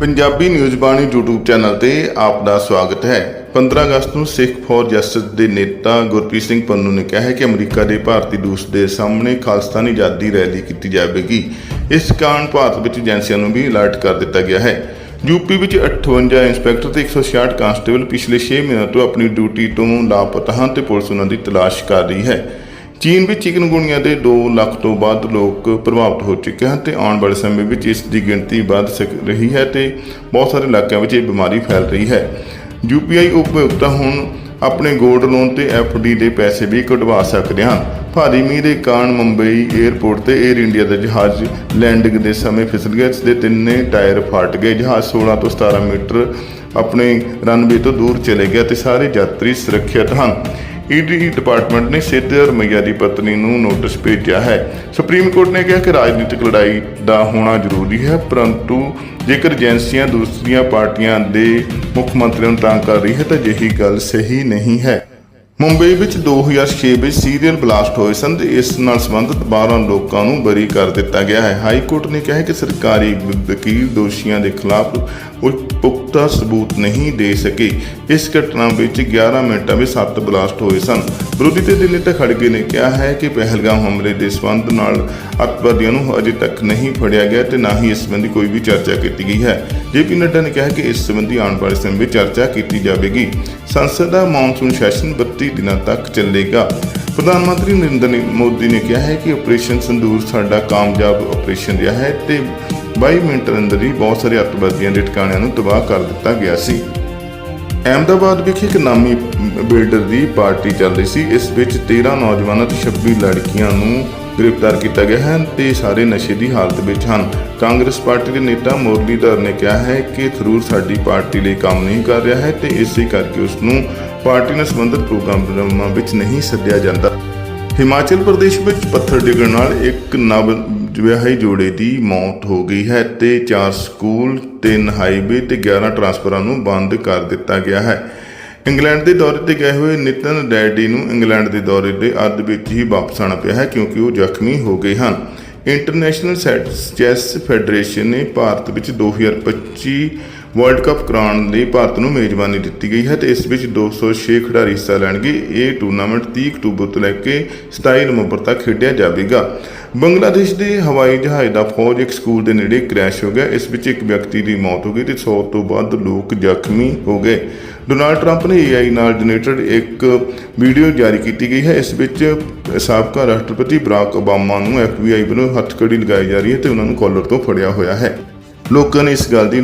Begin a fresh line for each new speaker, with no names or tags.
Punjabi news ਬਾਣੀ YouTube channel ਤੇ ਆਪ ਦਾ ਸਵਾਗਤ ਹੈ। 15 ਅਗਸਤ ਨੂੰ ਸਿੱਖ ਫॉर ਜਸਟਿਸ ਦੇ ਨੇਤਾ ਗੁਰਪ੍ਰੀਤ ਸਿੰਘ ਪੰਨੂ ਨੇ ਕਿਹਾ ਹੈ ਕਿ ਅਮਰੀਕਾ ਦੇ ਭਾਰਤੀ ਦੂਸ ਦੇ ਸਾਹਮਣੇ ਖਾਲਸਤਾਨੀ ਆਜ਼ਾਦੀ ਰੈਲੀ ਕੀਤੀ ਜਾਵੇਗੀ। ਇਸ ਕਾਰਨ ਭਾਰਤ ਵਿੱਚ ਏਜੰਸੀਆਂ ਨੂੰ ਵੀ ਅਲਰਟ ਕਰ ਦਿੱਤਾ ਗਿਆ ਹੈ। ਯੂਪੀ ਵਿੱਚ 58 ਇੰਸਪੈਕਟਰ ਤੇ 166 ਕਾਂਸਟੇਬਲ ਪਿਛਲੇ 6 ਮਹੀਨਿਆਂ ਤੋਂ ਆਪਣੀ ਡਿਊਟੀ ਤੋਂ ਲਾਪਤਾ ਹਨ ਤੇ ਪੁਲਿਸ ਉਹਨਾਂ ਦੀ ਤਲਾਸ਼ ਕਰ ਰਹੀ ਹੈ। ਚੀਨ ਵਿੱਚ ਚਿਕਨਗੁਨੀਆ ਦੇ 2 ਲੱਖ ਤੋਂ ਵੱਧ ਲੋਕ ਪ੍ਰਭਾਵਿਤ ਹੋ ਚੁੱਕੇ ਹਨ ਤੇ ਆਉਣ ਵਾਲੇ ਸਮੇਂ ਵਿੱਚ ਇਸ ਦੀ ਗਿਣਤੀ ਵੱਧ ਸਕ ਰਹੀ ਹੈ ਤੇ ਬਹੁਤ ਸਾਰੇ ਇਲਾਕਿਆਂ ਵਿੱਚ ਇਹ ਬਿਮਾਰੀ ਫੈਲ ਰਹੀ ਹੈ। ਯੂਪੀਆਈ ਉਪਭੋਗਤਾ ਹੁਣ ਆਪਣੇ ਗੋਲਡ ਲੋਨ ਤੇ ਐਫਡੀ ਦੇ ਪੈਸੇ ਵੀ ਕਢਵਾ ਸਕਦੇ ਹਨ। ਭਾਰੀ ਮੀਂਹ ਦੇ ਕਾਰਨ ਮੁੰਬਈ 에ਅਰਪੋਰਟ ਤੇ 에ਅਰ ਇੰਡੀਆ ਦਾ ਜਹਾਜ਼ ਲੈਂਡਿੰਗ ਦੇ ਸਮੇਂ ਫਿਸਲ ਗਿਆ ਇਸ ਦੇ ਤਿੰਨੇ ਟਾਇਰ ਫਟ ਗਏ। ਜਹਾਜ਼ 16 ਤੋਂ 17 ਮੀਟਰ ਆਪਣੇ ਰਨਵੇ ਤੋਂ ਦੂਰ ਚਲੇ ਗਿਆ ਤੇ ਸਾਰੇ ਯਾਤਰੀ ਸੁਰੱਖਿਅਤ ਹਨ। ਈਡੀ ਡਿਪਾਰਟਮੈਂਟ ਨੇ ਸਿੱਧਰ ਮਈਆ ਦੀ ਪਤਨੀ ਨੂੰ ਨੋਟਿਸ ਭੇਜਿਆ ਹੈ। ਸੁਪਰੀਮ ਕੋਰਟ ਨੇ ਕਿਹਾ ਕਿ ਰਾਜਨੀਤਿਕ ਲੜਾਈ ਦਾ ਹੋਣਾ ਜ਼ਰੂਰੀ ਹੈ, ਪਰੰਤੂ ਜੇਕਰ ਏਜੰਸੀਆਂ ਦੂਸਰੀਆਂ ਪਾਰਟੀਆਂ ਦੇ ਮੁੱਖ ਮੰਤਰੀਆਂ ਨੂੰ ਤੰਗ ਕਰ ਰਹੀ ਹੈ ਤਾਂ ਅਜਿਹੀ ਗੱਲ ਸਹੀ ਨਹੀਂ ਹੈ। ਮੁੰਬਈ ਵਿੱਚ 2006 ਵਿੱਚ ਸੀਰੀਅਲ ਬਲਾਸਟ ਹੋਏ ਸਨ ਤੇ ਇਸ ਨਾਲ ਸੰਬੰਧਿਤ 12 ਲੋਕਾਂ ਨੂੰ ਬਰੀ ਕਰ ਦਿੱਤਾ ਗਿਆ ਹੈ। ਹਾਈ ਕੋਰਟ ਨੇ ਕਿਹਾ ਹੈ ਕਿ ਸਰਕਾਰੀ ਵਕੀਲ ਦੋਸ਼ੀਆਂ ਦੇ ਖਿਲਾਫ ਪੁਖਤਾ ਸਬੂਤ ਨਹੀਂ ਦੇ ਸਕੇ। ਇਸ ਘਟਨਾ ਵਿੱਚ 11 ਮਿੰਟਾਂ ਵਿੱਚ 7 ਬਲਾਸਟ ਹੋਏ ਸਨ। ਵਿਰੋਧੀ ਤੇ ਦਿੱਲੀ ਤੇ ਖੜਗੇ ਨੇ ਕਿਹਾ ਹੈ ਕਿ ਪਹਿਲਗਾਮ ਹਮਲੇ ਦੇ ਸੰਬੰਧ ਨਾਲ ਅੱਤਵਾਦੀਆਂ ਨੂੰ ਅਜੇ ਤੱਕ ਨਹੀਂ ਫੜਿਆ ਗਿਆ ਤੇ ਨਾ ਹੀ ਇਸ ਸੰਬੰਧੀ ਕੋਈ ਵੀ ਚਰਚਾ ਕੀਤੀ ਗਈ ਹੈ। ਜੇਪੀ ਨੱਡਾ ਨੇ ਕਿਹਾ ਕਿ ਇਸ ਸੰਬੰਧੀ ਆਉਣ ਵਾਲੇ ਸਮੇਂ ਵਿੱਚ ਚਰਚਾ ਕੀਤੀ ਜਾਵੇਗੀ। ਸੰਸਦ ਦਾ ਮੌਨਸੂਨ ਸੈਸ਼ਨ 32 ਦਿਨਾਂ ਤੱਕ ਚੱਲੇਗਾ। ਪ੍ਰਧਾਨ ਮੰਤਰੀ ਨਰਿੰਦਰ ਮੋਦੀ ਨੇ ਕਿਹਾ ਹੈ ਕਿ ਆਪਰੇਸ਼ਨ ਸੰਦੂਰ ਸਾਡਾ ਕਾਮਯਾਬ ਆਪਰੇਸ਼ਨ ਰਿਹਾ ਹੈ ਤੇ 22 ਮਿੰਟ ਅੰਦਰ ਹੀ ਬਹੁਤ ਸਾਰੇ ਅੱਤਵਾਦੀਆਂ ਦੇ ਟਿਕਾਣਿਆਂ ਨੂੰ ਤਬਾਹ ਕਰ ਦਿੱਤਾ ਗਿਆ ਸੀ। ਅਹਿਮਦਾਬਾਦ ਵਿਖੇ ਇੱਕ ਨਾਮੀ ਬਿਲਡਰ ਦੀ ਪਾਰਟੀ ਚੱਲ ਰਹੀ ਸੀ। ਇਸ ਵਿੱਚ 13 ਨੌਜਵਾਨਾਂ ਤੇ 26 ਲੜਕੀਆਂ ਨੂੰ ਗ੍ਰਿਫਤਾਰ ਕੀਤਾ ਗਿਆ ਹੈ ਤੇ ਸਾਰੇ ਨਸ਼ੇ ਦੀ ਹਾਲਤ ਵਿੱਚ ਹਨ। ਕਾਂਗਰਸ ਪਾਰਟੀ ਦੇ ਨੇਤਾ ਮੁਰਲੀਧਰ ਨੇ ਕਿਹਾ ਹੈ ਕਿ ਥਰੂਰ ਸਾਡੀ ਪਾਰਟੀ ਲਈ ਕੰਮ ਨਹੀਂ ਕਰ ਰਿਹਾ ਹੈ ਤੇ ਇਸੇ ਕਰਕੇ ਉਸ ਨੂੰ ਪਾਰਟੀ ਨਾਲ ਸੰਬੰਧਿਤ ਪ੍ਰੋਗਰਾਮਾਂ ਵਿੱਚ ਨਹੀਂ ਸੱਦਿਆ ਜਾਂਦਾ। ਹਿਮਾਚਲ ਪ੍ਰਦੇਸ਼ ਵਿੱਚ ਪੱਥਰ ਡਿੱਗਣ ਨਾਲ ਇੱਕ ਨਵ ਵਿਆਹੀ ਜੋੜੇ ਦੀ ਮੌਤ ਹੋ ਗਈ ਹੈ ਤੇ ਚਾਰ ਸਕੂਲ, ਤਿੰਨ ਹਾਈਵੇ ਤੇ 11 ਟਰਾਂਸਫਰਾਂ ਨੂੰ ਬੰਦ ਕਰ ਦਿੱਤਾ ਗਿਆ ਹੈ। ਇੰਗਲੈਂਡ ਦੇ ਦੌਰੇ ਤੇ ਗਏ ਹੋਏ ਨਿਤਨ ਡੈਡੀ ਨੂੰ ਇੰਗਲੈਂਡ ਦੇ ਦੌਰੇ ਦੇ ਅੱਧ ਵਿੱਚ ਹੀ ਵਾਪਸ ਆਉਣਾ ਪਿਆ ਹੈ ਕਿਉਂਕਿ ਉਹ ਜ਼ਖਮੀ ਹੋ ਗਏ ਹਨ। ਇੰਟਰਨੈਸ਼ਨਲ ਚੈਸ ਫੈਡਰੇਸ਼ਨ ਨੇ ਭਾਰਤ ਵਿੱਚ 2025 ਵਰਲਡ ਕੱਪ ਕਰਾਉਣ ਲਈ ਭਾਰਤ ਨੂੰ ਮੇਜ਼ਬਾਨੀ ਦਿੱਤੀ ਗਈ ਹੈ ਤੇ ਇਸ ਵਿੱਚ 206 ਖਿਡਾਰੀ ਹਿੱਸਾ ਲੈਣਗੇ। ਇਹ ਟੂਰਨਾਮੈਂਟ 30 ਅਕਤੂਬਰ ਤੋਂ ਲੈ ਕੇ 27 ਨਵੰਬਰ ਤੱਕ ਖੇਡਿਆ ਜਾਵੇਗਾ। ਬੰਗਲਾਦੇਸ਼ ਦੇ ਹਵਾਈ ਜਹਾਜ਼ ਦਾ ਫੌਜ ਇੱਕ ਸਕੂਲ ਦੇ ਨੇੜੇ ਕ੍ਰੈਸ਼ ਹੋ ਗਿਆ। ਇਸ ਵਿੱਚ ਇੱਕ ਵਿਅਕਤੀ ਦੀ ਮੌਤ ਹੋ ਗਈ ਤੇ 100 ਤੋਂ ਵੱਧ ਲੋਕ ਜ਼ਖਮੀ ਹੋ ਗਏ। ਡੋਨਾਲਡ ਟਰੰਪ ਨੇ AI ਨਾਲ ਜਨਰੇਟਡ ਇੱਕ ਵੀਡੀਓ ਜਾਰੀ ਕੀਤੀ ਗਈ ਹੈ। ਇਸ ਵਿੱਚ ਸਾਬਕਾ ਰਾਸ਼ਟਰਪਤੀ ਬਰਾਕ ਓਬਾਮਾ ਨੂੰ FBI ਵੱਲੋਂ ਹੱਥਕੜੀ ਲਗਾਈ ਜਾ ਰਹੀ ਹੈ ਤੇ ਉਹਨਾਂ ਨੂੰ ਕਾਲਰ ਤੋਂ ਫੜਿਆ ਹੋਇਆ ਹੈ। ਲੋਕਾਂ ਨੇ ਇਸ ਗੱਲ ਦੀ